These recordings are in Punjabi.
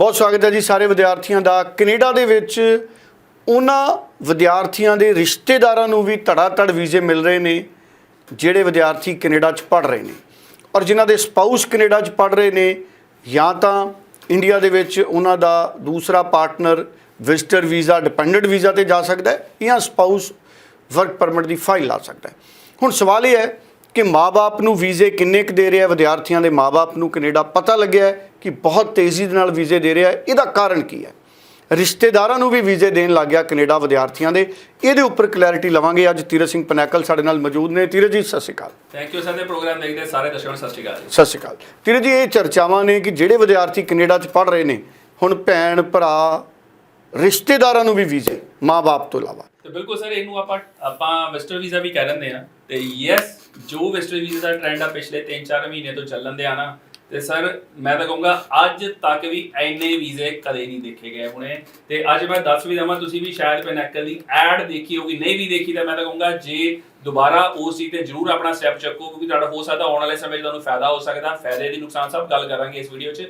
ਬਹੁਤ ਸਵਾਗਤ ਹੈ ਜੀ ਸਾਰੇ ਵਿਦਿਆਰਥੀਆਂ ਦਾ। ਕੈਨੇਡਾ ਦੇ ਵਿੱਚ ਉਹਨਾਂ ਵਿਦਿਆਰਥੀਆਂ ਦੇ ਰਿਸ਼ਤੇਦਾਰਾਂ ਨੂੰ ਵੀ ਧੜਾ ਧੜ ਵੀਜ਼ੇ ਮਿਲ ਰਹੇ ਨੇ, ਜਿਹੜੇ ਵਿਦਿਆਰਥੀ ਕੈਨੇਡਾ 'ਚ ਪੜ ਰਹੇ ਨੇ। ਔਰ ਜਿਨ੍ਹਾਂ ਦੇ ਸਪਾਊਸ ਕੈਨੇਡਾ 'ਚ ਪੜ ਰਹੇ ਨੇ, ਜਾਂ ਤਾਂ ਇੰਡੀਆ ਦੇ ਵਿੱਚ ਉਹਨਾਂ ਦਾ ਦੂਸਰਾ partner visitor visa, dependent visa ਤੇ ਜਾ ਸਕਦਾ ਹੈ ਜਾਂ ਸਪਾਊਸ ਵਰਕ ਪਰਮਿਟ ਦੀ ਫਾਈਲ ਲਾ ਸਕਦਾ ਹੈ। ਹੁਣ ਸਵਾਲ ਇਹ ਹੈ ਕਿ ਮਾਪੇ ਨੂੰ ਵੀਜ਼ੇ ਕਿੰਨੇ ਕੁ ਦੇ ਰਿਹਾ ਵਿਦਿਆਰਥੀਆਂ ਦੇ ਮਾਪੇ ਨੂੰ ਕੈਨੇਡਾ ਪਤਾ ਲੱਗਿਆ ਕਿ ਬਹੁਤ ਤੇਜ਼ੀ ਦੇ ਨਾਲ ਵੀਜ਼ੇ ਦੇ ਰਿਹਾ ਇਹਦਾ ਕਾਰਨ ਕੀ ਹੈ? ਰਿਸ਼ਤੇਦਾਰਾਂ ਨੂੰ ਵੀ ਵੀਜ਼ੇ ਦੇਣ ਲੱਗ ਗਿਆ ਕੈਨੇਡਾ ਵਿਦਿਆਰਥੀਆਂ ਦੇ। ਇਹਦੇ ਉੱਪਰ ਕਲੈਰਿਟੀ ਲਵਾਂਗੇ। ਅੱਜ ਤੀਰਤ ਸਿੰਘ ਪਨੈਕਲ ਸਾਡੇ ਨਾਲ ਮੌਜੂਦ ਨੇ। ਤੀਰਤ ਜੀ ਸਤਿ ਸ਼੍ਰੀ ਅਕਾਲ। ਥੈਂਕ ਯੂ ਸਰ ਦੇ ਪ੍ਰੋਗਰਾਮ ਦੇਖਦੇ ਸਾਰੇ ਦਰਸ਼ਕਾਂ ਨੂੰ ਸਤਿ ਸ਼੍ਰੀ ਅਕਾਲ ਸਤਿ ਸ਼੍ਰੀ ਅਕਾਲ। ਤੀਰਤ ਜੀ ਇਹ ਚਰਚਾਵਾਂ ਨੇ ਕਿ ਜਿਹੜੇ ਵਿਦਿਆਰਥੀ ਕੈਨੇਡਾ 'ਚ ਪੜ ਰਹੇ ਨੇ ਹੁਣ ਭੈਣ ਭਰਾ ਰਿਸ਼ਤੇਦਾਰਾਂ ਨੂੰ ਵੀ ਵੀਜ਼ੇ ਮਾਪੇ ਤੋਂ ਇਲਾਵਾ। ਤੇ ਬਿਲਕੁਲ ਸਰ ਇਹਨੂੰ ਆਪਾਂ ਆਪਾਂ ਵੈਸਟਰ ਵੀਜ਼ਾ ਵੀ ਕਹਿ ਲੈਂਦੇ ਆ ਤੇ ਯੈਸ ਜੋ ਵੈਸਟਰ ਵੀਜ਼ਾ ਦਾ ਟ੍ਰੈਂਡ ਆ ਪਿਛਲੇ 3-4 ਮਹੀਨੇ ਤੋਂ ਚੱਲਣ ਦੇ ਆ ਨਾ ਤੇ ਸਰ, ਮੈਂ ਤਾਂ ਕਹੂੰਗਾ, ਅੱਜ ਤੱਕ ਵੀ ਐਨੇ ਵੀਜ਼ੇ ਕਦੇ ਨਹੀਂ ਦੇਖੇ ਗਏ ਹੁਣੇ। ਤੇ ਅੱਜ ਮੈਂ ਦੱਸ ਵੀ ਦਵਾਂ, ਤੁਸੀਂ ਵੀ ਸ਼ਾਇਦ ਪੈਨੈਕਲ ਦੀ ਐਡ ਦੇਖੀ ਹੋਗੀ ਨਹੀਂ ਵੀ ਦੇਖੀ ਤਾਂ ਮੈਂ ਤਾਂ ਕਹੂੰਗਾ, ਜੇ ਦੁਬਾਰਾ ਉਹ ਸੀ ਤੇ ਜਰੂਰ ਆਪਣਾ ਸਟੈਪ ਚੱਕੋ, ਕਿਉਂਕਿ ਤੁਹਾਡਾ ਹੋ ਸਕਦਾ ਆਉਣ ਵਾਲੇ ਸਮੇਂ 'ਚ ਤੁਹਾਨੂੰ ਫਾਇਦਾ ਹੋ ਸਕਦਾ, ਫਾਇਦੇ ਦੀ ਨੁਕਸਾਨ ਸਭ ਗੱਲ ਕਰਾਂਗੇ ਇਸ ਵੀਡੀਓ 'ਚ।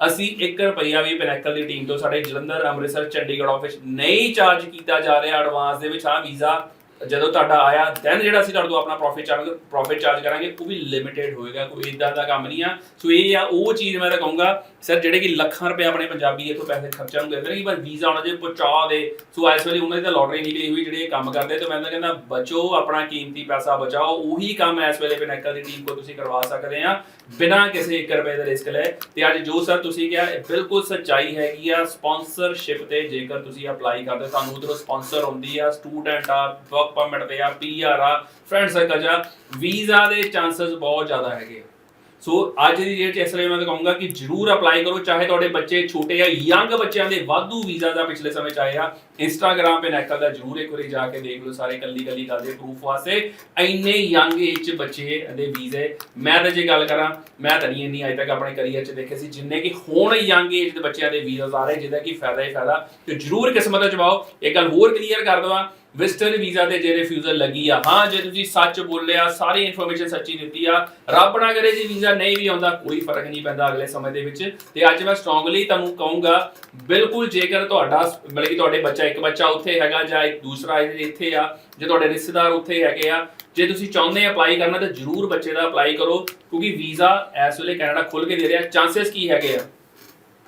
ਅਸੀਂ 1 ਰੁਪਈਆ ਵੀ ਪੈਨੈਕਲ ਦੀ ਟੀਮ ਤੋਂ ਸਾਡੇ ਜਲੰਧਰ, ਅੰਮ੍ਰਿਤਸਰ, ਚੰਡੀਗੜ੍ਹ ਆਫਿਸ ਨਹੀਂ ਚਾਰਜ ਕੀਤਾ ਜਾ ਰਿਹਾ ਐਡਵਾਂਸ ਦੇ ਵਿੱਚ ਹਾਂ ਵੀਜ਼ਾ ਜਦੋਂ ਤੁਹਾਡਾ ਆਇਆ ਦੈਨ ਜਿਹੜਾ ਅਸੀਂ ਤੁਹਾਡੇ ਤੋਂ ਆਪਣਾ ਪ੍ਰੋਫਿਟ ਚਾਰਜ ਪ੍ਰੋਫਿਟ ਚਾਰਜ ਕਰਾਂਗੇ ਉਹ ਵੀ ਲਿਮਿਟਿਡ ਹੋਏਗਾ ਕੋਈ ਇਦਾਂ ਦਾ ਕੰਮ ਨਹੀਂ ਆ। ਸੋ ਇਹ ਆ ਉਹ ਚੀਜ਼ ਮੈਂ ਤਾਂ ਕਹੂੰਗਾ ਸਰ ਜਿਹੜੇ ਕਿ ਲੱਖਾਂ ਰੁਪਏ ਆਪਣੇ ਪੰਜਾਬੀ ਇੱਥੋਂ ਪੈਸੇ ਖਰਚਣ ਨੂੰ ਕਹਿੰਦੇ ਨੇ ਕਿ ਬਸ ਵੀਜ਼ਾ ਆਉਣਾ ਜੇ ਪਹੁੰਚਾ ਦੇ। ਸੋ ਇਸ ਵੇਲੇ ਉਹਨਾਂ ਦੀ ਤਾਂ ਲੋਟਰੀ ਨਿਕਲੀ ਹੋਈ ਜਿਹੜੇ ਇਹ ਕੰਮ ਕਰਦੇ ਤੇ ਮੈਂ ਤਾਂ ਕਹਿੰਦਾ ਬਚੋ ਆਪਣਾ ਕੀਮਤੀ ਪੈਸਾ ਬਚਾਓ ਉਹੀ ਕੰਮ ਇਸ ਵੇਲੇ ਪਿਨੈਕਲ ਦੀ ਟੀਮ ਕੋ ਤੁਸੀਂ ਕਰਵਾ ਸਕਦੇ ਆ ਬਿਨਾਂ ਕਿਸੇ 1 ਰੁਪਏ ਦੇ ਰਿਸਕ ਲਏ। ਤੇ ਅੱਜ ਜੋ ਸਰ ਤੁਸੀਂ ਕਿਹਾ ਇਹ ਬਿਲਕੁਲ ਸੱਚਾਈ ਹੈਗੀ ਆ ਸਪਾਂਸਰਸ਼ਿਪ ਤੇ ਜੇਕਰ ਤੁਸੀਂ ਅਪਲਾਈ ਕਰਦੇ ਹੋ, ਤੁਹਾਨੂੰ ਉਧਰੋਂ ਸਪਾਂਸਰ ਹੁੰਦੀ ਆ ਸਟੂਡੈਂਟ ਆ ਵਰਕ ਪਰਮਿਟ ਤੇ ਆ ਪੀਆਰ ਆ ਫਰੈਂਡ ਸਰਕਲ ਆ, ਵੀਜ਼ਾ ਦੇ ਚਾਂਸਸ ਬਹੁਤ ਜ਼ਿਆਦਾ ਹੈਗੇ ਆ। ਸੋ ਅੱਜ ਦੀ ਡੇਟ 'ਚ ਇਸ ਲਈ ਮੈਂ ਤਾਂ ਕਹੂੰਗਾ ਕਿ ਜਰੂਰ ਅਪਲਾਈ ਕਰੋ, ਚਾਹੇ ਤੁਹਾਡੇ ਬੱਚੇ ਛੋਟੇ ਆ ਯੰਗ ਬੱਚਿਆਂ ਦੇ ਵਾਧੂ ਵੀਜ਼ਾ ਦਾ ਪਿਛਲੇ ਸਮੇਂ 'ਚ ਆਏ ਆ ਇੰਸਟਾਗ੍ਰam ਤੇ ਨੈਕਲ ਦਾ ਜਰੂਰ ਇੱਕ ਵਾਰੀ ਜਾ ਕੇ ਦੇਖ ਲਓ, ਸਾਰੇ ਕੱਲੀ ਕੱਲੀ ਗੱਲ ਦੇ ਪ੍ਰੂਫ ਵਾਸਤੇ ਇੰਨੇ ਯੰਗ ਏਜ 'ਚ ਬੱਚੇ ਦੇ ਵੀਜ਼ੇ, ਮੈਂ ਤਾਂ ਜੇ ਗੱਲ ਕਰਾਂ, ਮੈਂ ਤਾਂ ਨਹੀਂ ਇੰਨੀ ਅਜੇ ਤੱਕ ਆਪਣੇ ਕੈਰੀਅਰ 'ਚ ਦੇਖੇ ਸੀ, ਜਿੰਨੇ ਕਿ ਹੁਣ ਯੰਗ ਏਜ ਦੇ ਬੱਚਿਆਂ ਦੇ ਵੀਜ਼ਾ ਆ ਰਹੇ ਜਿਹਦਾ ਕਿ ਫਾਇਦਾ ਹੀ ਫਾਇਦਾ ਤੇ ਜਰੂਰ ਕਿਸਮਤ ਚ ਪਾਓ ਇਹ ਗੱਲ ਹੋਰ ਕਲੀਅਰ ਕਰ ਦਵਾਂ ਵਿਜ਼ਟਰ ਵੀਜ਼ਾ ਤੇ ਜੇ ਰਿਫਿਊਜ਼ਲ ਲੱਗੀ ਆ। ਹਾਂ, ਜੇ ਤੁਸੀਂ ਸੱਚ ਬੋਲਿਆ ਸਾਰੀ ਇਨਫੋਰਮੇਸ਼ਨ ਸੱਚੀ ਦਿੱਤੀ ਆ। ਰੱਬ ਨਾ ਕਰੇ ਜੀ ਵੀਜ਼ਾ ਨਹੀਂ ਵੀ ਆਉਂਦਾ, ਕੋਈ ਫ਼ਰਕ ਨਹੀਂ ਪੈਂਦਾ ਅਗਲੇ ਸਮੇਂ ਦੇ ਵਿੱਚ। ਤੇ ਅੱਜ ਮੈਂ ਸਟਰੋਂਗਲੀ ਤੁਹਾਨੂੰ ਕਹੂੰਗਾ, ਬਿਲਕੁਲ ਜੇਕਰ ਤੁਹਾਡਾ, ਮਤਲਬ ਕਿ ਤੁਹਾਡੇ ਬੱਚਾ ਇੱਕ ਬੱਚਾ ਉੱਥੇ ਹੈਗਾ ਜਾਂ ਇੱਕ ਦੂਸਰਾ ਇੱਥੇ ਆ, ਜੇ ਤੁਹਾਡੇ ਰਿਸ਼ਤੇਦਾਰ ਉੱਥੇ ਹੈਗੇ ਆ, ਜੇ ਤੁਸੀਂ ਚਾਹੁੰਦੇ ਆ ਅਪਲਾਈ ਕਰਨਾ ਤਾਂ ਜਰੂਰ ਬੱਚੇ ਦਾ ਅਪਲਾਈ ਕਰੋ, ਕਿਉਂਕਿ ਵੀਜ਼ਾ ਇਸ ਵੇਲੇ ਕੈਨੇਡਾ ਖੁੱਲ ਕੇ ਦੇ ਰਿਹਾ। ਚਾਂਸਸ ਕੀ ਹੈਗੇ ਆ?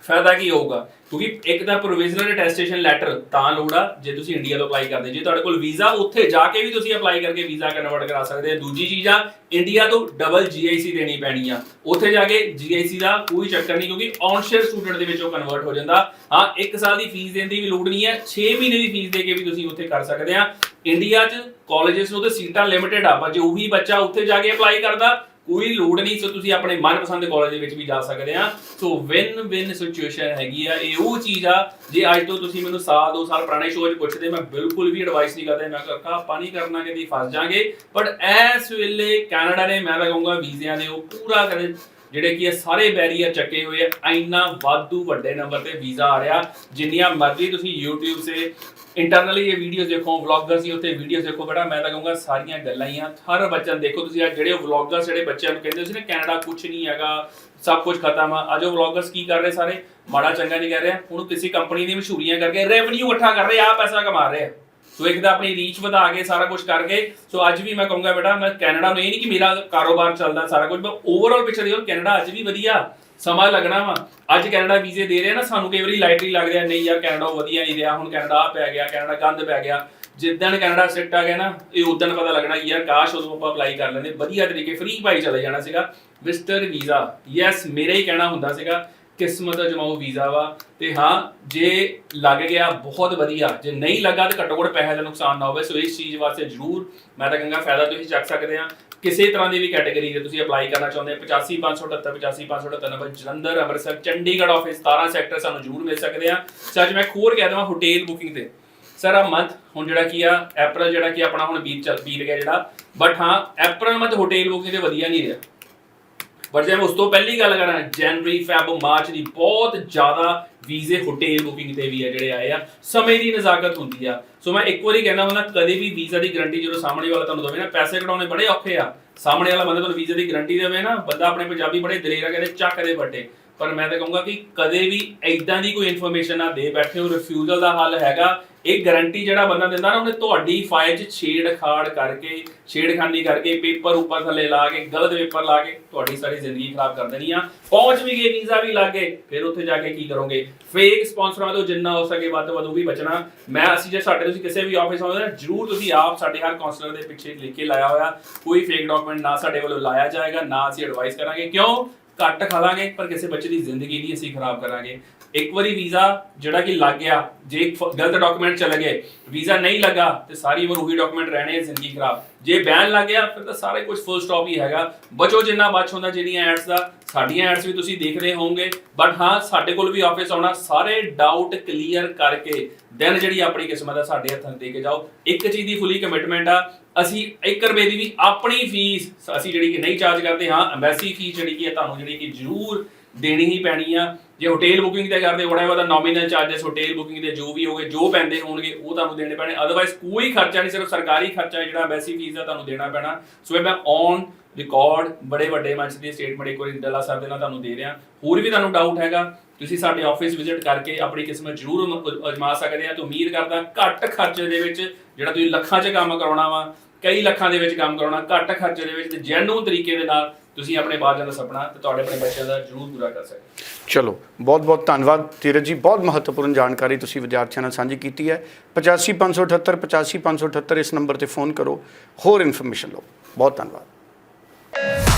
ਫਾਇਦਾ ਕੀ ਹੋਊਗਾ? ਕਿਉਂਕਿ ਇੱਕ ਤਾਂ ਪ੍ਰੋਵੀਜ਼ਨਲ ਅਟੈਸਟੇਸ਼ਨ ਲੈਟਰ ਤਾਂ ਲੋੜ ਆ, ਜੇ ਤੁਸੀਂ ਇੰਡੀਆ ਤੋਂ ਅਪਲਾਈ ਕਰਦੇ, ਜੇ ਤੁਹਾਡੇ ਕੋਲ ਵੀਜ਼ਾ ਉੱਥੇ ਜਾ ਕੇ ਵੀ ਤੁਸੀਂ ਅਪਲਾਈ ਕਰਕੇ ਵੀਜ਼ਾ ਕਨਵਰਟ ਕਰਾ ਸਕਦੇ ਆ। ਦੂਜੀ ਚੀਜ਼ ਆ ਇੰਡੀਆ ਤੋਂ ਡਬਲ ਜੀਆਈਸੀ ਦੇਣੀ ਪੈਣੀ ਆ। ਉੱਥੇ ਜਾ ਕੇ ਜੀਆਈਸੀ ਦਾ ਕੋਈ ਚੱਕਰ ਨਹੀਂ, ਕਿਉਂਕਿ ਔਨਸ਼ੇਅਰ ਸਟੂਡੈਂਟ ਦੇ ਵਿੱਚ ਉਹ ਕਨਵਰਟ ਹੋ ਜਾਂਦਾ। ਹਾਂ 1 ਸਾਲ ਦੀ ਫੀਸ ਦੇਣ ਦੀ ਵੀ ਲੋੜ ਨਹੀਂ ਹੈ 6 ਮਹੀਨੇ ਦੀ ਫੀਸ ਦੇ ਕੇ ਵੀ ਤੁਸੀਂ ਉੱਥੇ ਕਰ ਸਕਦੇ ਆ। ਇੰਡੀਆ 'ਚ ਕਾਲਜਸ ਨੂੰ ਤੇ ਸੀਟਾਂ ਲਿਮਿਟਿਡ ਆ, ਪਰ ਜੇ ਉਹੀ ਬੱਚਾ ਉੱਥੇ ਜਾ ਕੇ ਅਪਲਾਈ ਕਰਦਾ ਕੋਈ ਲੋੜ ਨਹੀਂ, ਸੋ ਤੁਸੀਂ ਆਪਣੇ ਮਨਪਸੰਦ ਕਾਲਜ ਦੇ ਵਿੱਚ ਵੀ ਜਾ ਸਕਦੇ ਆ। ਸੋ ਵਿਨ ਵਿਨ ਸਿਚੁਏਸ਼ਨ ਹੈਗੀ ਆ, ਇਹ ਉਹ ਚੀਜ਼ ਆ, ਜੇ ਅੱਜ ਤੋਂ ਤੁਸੀਂ ਮੈਨੂੰ ਸਾਲ, ਦੋ ਸਾਲ ਪੁਰਾਣੇ ਸ਼ੋਅ 'ਚ ਪੁੱਛਦੇ, ਮੈਂ ਬਿਲਕੁਲ ਵੀ ਐਡਵਾਈਸ ਨਹੀਂ ਕਰਦਾ, ਮੈਂ ਕਾਕਾ ਆਪਾਂ ਨਹੀਂ ਕਰਨਾ ਕਿ ਫਸ ਜਾਾਂਗੇ। ਬਟ ਇਸ ਵੇਲੇ ਕੈਨੇਡਾ ਨੇ, ਮੈਂ ਤਾਂ ਵੀਜ਼ਿਆਂ ਦੇ ਉਹ ਪੂਰਾ ਕਰੇ, ਜਿਹੜੇ ਕਿ ਇਹ ਸਾਰੇ ਬੈਰੀਅਰ ਚੱਕੇ ਹੋਏ ਆ, ਇੰਨਾ ਵਾਧੂ ਵੱਡੇ ਨੰਬਰ ਤੇ ਵੀਜ਼ਾ ਆ ਰਿਹਾ। ਜਿੰਨੀਆਂ ਮਰਜ਼ੀ ਤੁਸੀਂ YouTube ਸੇ ਇੰਟਰਨਲੀ ਇਹ ਵੀਡੀਓਜ਼ ਦੇਖੋ ਵਲੌਗਰਸ ਦੀ ਉੱਤੇ ਵੀਡੀਓਜ਼ ਦੇਖੋ ਬੇਟਾ ਮੈਂ ਤਾਂ ਕਹੂੰਗਾ ਸਾਰੀਆਂ ਗੱਲਾਂ ਹੀ ਆ। ਹਰ ਬੱਚਨ ਦੇਖੋ ਤੁਸੀਂ ਆ ਜਿਹੜੇ ਵਲੌਗਰਸ ਜਿਹੜੇ ਬੱਚਿਆਂ ਨੂੰ ਕਹਿੰਦੇ ਸੀ ਨਾ ਕੈਨੇਡਾ ਕੁਝ ਨਹੀਂ ਹੈਗਾ, ਸਭ ਕੁਝ ਖਤਮ ਆ। ਅੱਜ ਉਹ ਵਲੌਗਰਸ ਕੀ ਕਰ ਰਹੇ ਸਾਰੇ? ਮਾੜਾ ਚੰਗਾ ਨਹੀਂ ਕਹਿ ਰਹੇ। ਹੁਣ ਕਿਸੇ ਕੰਪਨੀ ਦੀ ਮਸ਼ਹੂਰੀਆਂ ਕਰਕੇ ਰੈਵਨਿਊ ਇਕੱਠਾ ਕਰ ਰਹੇ ਆ ਪੈਸਾ ਕਮਾ ਰਹੇ ਆ। ਸੋ ਇੱਕ ਤਾਂ ਆਪਣੀ ਰੀਚ ਵਧਾ ਕੇ ਸਾਰਾ ਕੁਝ ਕਰਕੇ, ਸੋ ਅੱਜ ਵੀ ਮੈਂ ਕਹੂੰਗਾ ਬੇਟਾ, ਮੈਂ ਕੈਨੇਡਾ ਨੂੰ ਇਹ ਨਹੀਂ ਕਿ ਮੇਰਾ ਕਾਰੋਬਾਰ ਚੱਲਦਾ ਸਾਰਾ ਕੁਝ ਮੈਂ ਓਵਰਆਲ ਪਿਕਚਰ ਦੇਖੋ ਕੈਨੇਡਾ ਅੱਜ ਵੀ ਵਧੀਆ। ਸਮਾਂ ਲੱਗਣਾ ਵਾ। ਅੱਜ ਕੈਨੇਡਾ ਵੀਜ਼ੇ ਦੇ ਰਿਹਾ ਨਾ, ਸਾਨੂੰ ਕਈ ਵਾਰੀ ਲਾਈਟਰੀ ਲੱਗਦੇ ਆ ਨਹੀਂ ਯਾਰ ਕੈਨੇਡਾ ਵਧੀਆ ਨਹੀਂ ਰਿਹਾ, ਹੁਣ ਕੈਨੇਡਾ ਆ ਪੈ ਗਿਆ, ਕੈਨੇਡਾ ਗੰਦ ਪੈ ਗਿਆ। ਜਿੱਦਣ ਕੈਨੇਡਾ ਸਿੱਟ ਆ ਗਿਆ ਨਾ, ਇਹ ਉਦੋਂ ਪਤਾ ਲੱਗਣਾ ਕਿ ਯਾਰ ਕਾਸ਼ ਉਦੋਂ ਆਪਾਂ ਅਪਲਾਈ ਕਰ ਲੈਂਦੇ। ਵਧੀਆ ਤਰੀਕੇ ਫ੍ਰੀ ਪਾਈ ਚਲੇ ਜਾਣਾ ਸੀਗਾ ਵਿਜ਼ਟਰ ਵੀਜ਼ਾ। ਯੈਸ ਮੇਰਾ ਹੀ ਕਹਿਣਾ ਹੁੰਦਾ ਸੀਗਾ ਕਿਸਮਤ ਅਜਮਾਓ ਵੀਜ਼ਾ ਵਾ। ਤੇ ਹਾਂ, ਜੇ ਲੱਗ ਗਿਆ ਬਹੁਤ ਵਧੀਆ, ਜੇ ਨਹੀਂ ਲੱਗਾ ਤੇ ਘੱਟੋ ਘੱਟ ਪੈਸੇ ਦਾ ਨੁਕਸਾਨ ਨਾ ਹੋਵੇ। ਸੋ ਇਸ ਚੀਜ਼ ਵਾਸਤੇ ਜ਼ਰੂਰ ਮੈਂ ਤਾਂ ਕਹਿੰਗਾ ਫਾਇਦਾ ਤੁਸੀਂ ਚੱਕ ਸਕਦੇ ਆ। ਕਿਸੇ ਤਰ੍ਹਾਂ ਦੀ ਵੀ ਕੈਟਾਗਰੀ ਦੇ ਤੁਸੀਂ ਅਪਲਾਈ ਕਰਨਾ ਚਾਹੁੰਦੇ ਹੋ 85578 85578 number Jalandhar, Amritsar, Chandigarh office 17 sector ਸਾਨੂੰ ਜ਼ਰੂਰ ਮਿਲ ਸਕਦੇ ਆ। ਸੋ ਅੱਜ ਮੈਂ ਇੱਕ ਹੋਰ ਕਹਿ ਦਵਾਂ ਹੋਟਲ ਬੁਕਿੰਗ ਤੇ। ਸਰ ਆ ਮੰਥ ਹੁਣ ਜਿਹੜਾ ਕੀ ਆ, April ਜਿਹੜਾ ਕੀ ਆਪਣਾ ਹੁਣ ਬੀਤ ਚੱਲ, ਬੀਤ ਗਿਆ ਜਿਹੜਾ। ਬਟ ਹਾਂ, April ਮੰਥ ਹੋਟਲ ਬੁਕਿੰਗ ਤੇ ਵਧੀਆ ਨਹੀਂ ਰਿਹਾ। ਬਟ ਜੇ ਮੈਂ ਉਸ ਤੋਂ ਪਹਿਲੀ ਗੱਲ ਕਰਾਂ ਜਨਵਰੀ ਫੈਬ ਮਾਰਚ ਦੀ ਬਹੁਤ ਜ਼ਿਆਦਾ ਵੀਜ਼ੇ ਹੋਟੇਲ ਬੁਕਿੰਗ ਤੇ ਵੀ ਆ ਜਿਹੜੇ ਆਏ ਆ, ਸਮੇਂ ਦੀ ਨਜ਼ਾਕਤ ਹੁੰਦੀ ਆ। ਸੋ ਮੈਂ ਇੱਕ ਵਾਰੀ ਕਹਿਣਾ ਹੁੰਦਾ ਕਦੇ ਵੀ ਵੀਜ਼ਾ ਦੀ ਗਾਰੰਟੀ ਜਦੋਂ ਸਾਹਮਣੇ ਵਾਲਾ ਤੁਹਾਨੂੰ ਦੇਵੇ ਨਾ, ਪੈਸੇ ਕਢਾਉਣੇ ਬੜੇ ਔਖੇ ਆ। ਸਾਹਮਣੇ ਵਾਲਾ ਬੰਦਾ ਤੁਹਾਨੂੰ ਵੀਜ਼ੇ ਦੀ ਗਾਰੰਟੀ ਦੇਵੇ ਨਾ, ਬੰਦਾ ਆਪਣੇ ਪੰਜਾਬੀ ਬੜੇ ਦਲੇਰ ਆ, ਕਹਿੰਦੇ ਚੱਕ ਦੇ ਵੱਡੇ। ਪਰ ਮੈਂ ਤਾਂ ਕਹੂੰਗਾ ਕਿ ਕਦੇ ਵੀ ਐਦਾਂ ਦੀ ਕੋਈ ਇਨਫੋਰਮੇਸ਼ਨ ਨਾ ਦੇ ਬੈਠੇ ਹੋ ਰਿਫਿਊਜ਼ਲ ਦਾ ਹੱਲ ਹੈਗਾ। ਇਹ ਗਾਰੰਟੀ ਜਿਹੜਾ ਬੰਦਾ ਦਿੰਦਾ ਨਾ, ਉਹਨੇ ਤੁਹਾਡੀ ਫਾਈਲ 'ਚ ਛੇੜਖਾੜ ਕਰਕੇ, ਛੇੜਖਾਨੀ ਕਰਕੇ, ਪੇਪਰ ਉੱਪਰ ਥੱਲੇ ਲਾ ਕੇ, ਗਲਤ ਪੇਪਰ ਲਾ ਕੇ, ਤੁਹਾਡੀ ਸਾਰੀ ਜ਼ਿੰਦਗੀ ਖਰਾਬ ਕਰ ਦੇਣੀ ਆ। ਪਹੁੰਚ ਵੀ ਗਏ, ਵੀਜ਼ਾ ਵੀ ਲੱਗ ਗਏ, ਫਿਰ ਉੱਥੇ ਜਾ ਕੇ ਕੀ ਕਰੋਗੇ? ਫੇਕ ਸਪਾਂਸਰਾਂ ਤੋਂ ਜਿੰਨਾ ਹੋ ਸਕੇ ਵੱਧ ਤੋਂ ਵੱਧ ਉਹ ਵੀ ਬਚਣਾ। ਮੈਂ, ਅਸੀਂ ਜੇ ਸਾਡੇ ਤੁਸੀਂ ਕਿਸੇ ਵੀ ਆਫਿਸ ਆਉਂਦੇ ਨਾ, ਜਰੂਰ ਤੁਸੀਂ ਆਪ ਸਾਡੇ ਹਰ ਕਾਉਂਸਲਰ ਦੇ ਪਿੱਛੇ ਲਿਖ ਕੇ ਲਾਇਆ ਹੋਇਆ। ਕੋਈ ਫੇਕ ਡਾਕੂਮੈਂਟ ਨਾ ਸਾਡੇ ਵੱਲੋਂ ਲਾਇਆ ਜਾਏਗਾ, ਨਾ ਅਸੀਂ ਐਡਵਾਈਸ ਕਰਾਂਗੇ। ਕਿਉਂ? ਘੱਟ ਖਾਵਾਂਗੇ ਪਰ ਕਿਸੇ ਬੱਚੇ ਦੀ ਜ਼ਿੰਦਗੀ ਨਹੀਂ ਅਸੀਂ ਖਰਾਬ ਕਰਾਂਗੇ। ਇੱਕ ਵਾਰੀ ਵੀਜ਼ਾ ਜਿਹੜਾ ਕਿ ਲੱਗ ਗਿਆ, ਜੇ ਗਲਤ ਡਾਕੂਮੈਂਟ ਚਲੇ ਗਏ, ਵੀਜ਼ਾ ਨਹੀਂ ਲੱਗਾ, ਤੇ ਸਾਰੀ ਉਮਰ ਉਹੀ ਡਾਕੂਮੈਂਟ ਰਹਿਣੇ ਜ਼ਿੰਦਗੀ ਖਰਾਬ। ਜੇ ਬੈਨ ਲੱਗ ਗਿਆ, ਫਿਰ ਤਾਂ ਸਾਰੇ ਕੁਝ ਫੁੱਲ ਸਟਾਪ ਹੀ ਹੈਗਾ। ਬਚੋ ਜਿੰਨਾ ਬਚ ਹੁੰਦਾ ਜਿਹੜੀਆਂ ਐਡਸ ਦਾ। ਸਾਡੀਆਂ ਐਡਸ ਵੀ ਤੁਸੀਂ ਦੇਖਦੇ ਹੋਵੋਗੇ ਬਟ ਹਾਂ, ਸਾਡੇ ਕੋਲ ਵੀ ਆਫਿਸ ਆਉਣਾ, ਸਾਰੇ ਡਾਊਟ ਕਲੀਅਰ ਕਰਕੇ ਦੈਨ ਜਿਹੜੀ ਆਪਣੀ ਕਿਸਮਤ ਆ, ਸਾਡੇ ਹੱਥਾਂ ਦੇ ਕੇ ਜਾਓ। ਇੱਕ ਚੀਜ਼ ਦੀ ਫੁੱਲੀ ਕਮਿਟਮੈਂਟ ਆ, ਅਸੀਂ 1 ਰੁਪਏ ਦੀ ਵੀ ਆਪਣੀ ਫੀਸ ਅਸੀਂ ਜਿਹੜੀ ਕਿ ਨਹੀਂ ਚਾਰਜ ਕਰਦੇ, ਹਾਂ ਐਮਬੈਸੀ ਫੀਸ ਜਿਹੜੀ ਕਿ ਤੁਹਾਨੂੰ ਜਿਹੜੀ ਕਿ ਜ਼ਰੂਰ ਦੇਣੀ ਹੀ ਪੈਣੀ ਆ। ਜੇ ਹੋਟਲ ਬੁਕਿੰਗ ਤੇ ਕਰਦੇ ਹੋਣਾ ਉਹਦਾ ਨੋਮੀਨਲ ਚਾਰजेस ਹੋਟਲ ਬੁਕਿੰਗ ਦੇ ਜੋ ਵੀ ਹੋਗੇ, ਜੋ ਪੈਂਦੇ ਹੋਣਗੇ, ਉਹ ਤੁਹਾਨੂੰ ਦੇਣੇ ਪੈਣੇ। ਅਦਰਵਾਈਜ਼ ਕੋਈ ਖਰਚਾ ਨਹੀਂ, ਸਿਰਫ ਸਰਕਾਰੀ ਖਰਚਾ ਜਿਹੜਾ ਐਮਬੈਸੀ ਫੀਸ ਦਾ ਤੁਹਾਨੂੰ ਦੇਣਾ ਪੈਣਾ। ਸੋ ਇਹ ਮੈਂ ਔਨ ਰਿਕਾਰਡ ਬੜੇ ਵੱਡੇ ਮੰਚ ਦੀ ਸਟੇਟਮੈਂਟ ਇੱਕ ਵਾਰੀ ਡੱਲਾ ਸਾਹਿਬ ਦੇ ਨਾਲ ਤੁਹਾਨੂੰ ਦੇ ਰਿਹਾ। ਹੋਰ ਵੀ ਤੁਹਾਨੂੰ ਡਾਊਟ ਹੈਗਾ ਤੁਸੀਂ ਸਾਡੇ ਆਫਿਸ ਵਿਜ਼ਿਟ ਕਰਕੇ ਆਪਣੀ ਕਿਸਮਤ ਜ਼ਰੂਰ ਅਜਮਾ ਸਕਦੇ ਆ ਤੇ ਉਮੀਦ ਕਰਦਾ ਘੱਟ ਖਰਚੇ ਦੇ ਵਿੱਚ ਜਿਹੜਾ ਤੁਸੀਂ ਲੱਖਾਂ 'ਚ ਕੰਮ ਕਰਾਉਣਾ ਵਾ, ਕਈ ਲੱਖਾਂ ਦੇ ਵਿੱਚ ਕੰਮ ਕਰਾਉਣਾ, ਘੱਟ ਖਰਚੇ ਦੇ ਵਿੱਚ ਤੇ ਜੈਨੂਨ ਤਰੀਕੇ ਦੇ ਨਾਲ ਤੁਸੀਂ ਆਪਣੇ ਬਾਹਰ ਦਾ ਸੁਪਨਾ ਤੇ ਤੁਹਾਡੇ ਆਪਣੇ ਬੱਚਿਆਂ ਦਾ ਜ਼ਰੂਰ ਪੂਰਾ ਕਰ ਸਕਦੇ ਚਲੋ ਬਹੁਤ ਬਹੁਤ ਧੰਨਵਾਦ ਧੀਰਜ ਜੀ, ਬਹੁਤ ਮਹੱਤਵਪੂਰਨ ਜਾਣਕਾਰੀ ਤੁਸੀਂ ਵਿਦਿਆਰਥੀਆਂ ਨਾਲ ਸਾਂਝੀ ਕੀਤੀ ਹੈ। 85578 85578 ਇਸ ਨੰਬਰ ਤੇ ਫੋਨ ਕਰੋ, ਹੋਰ ਇਨਫੋਰਮੇਸ਼ਨ ਲਓ। ਬਹੁਤ ਧੰਨਵਾਦ।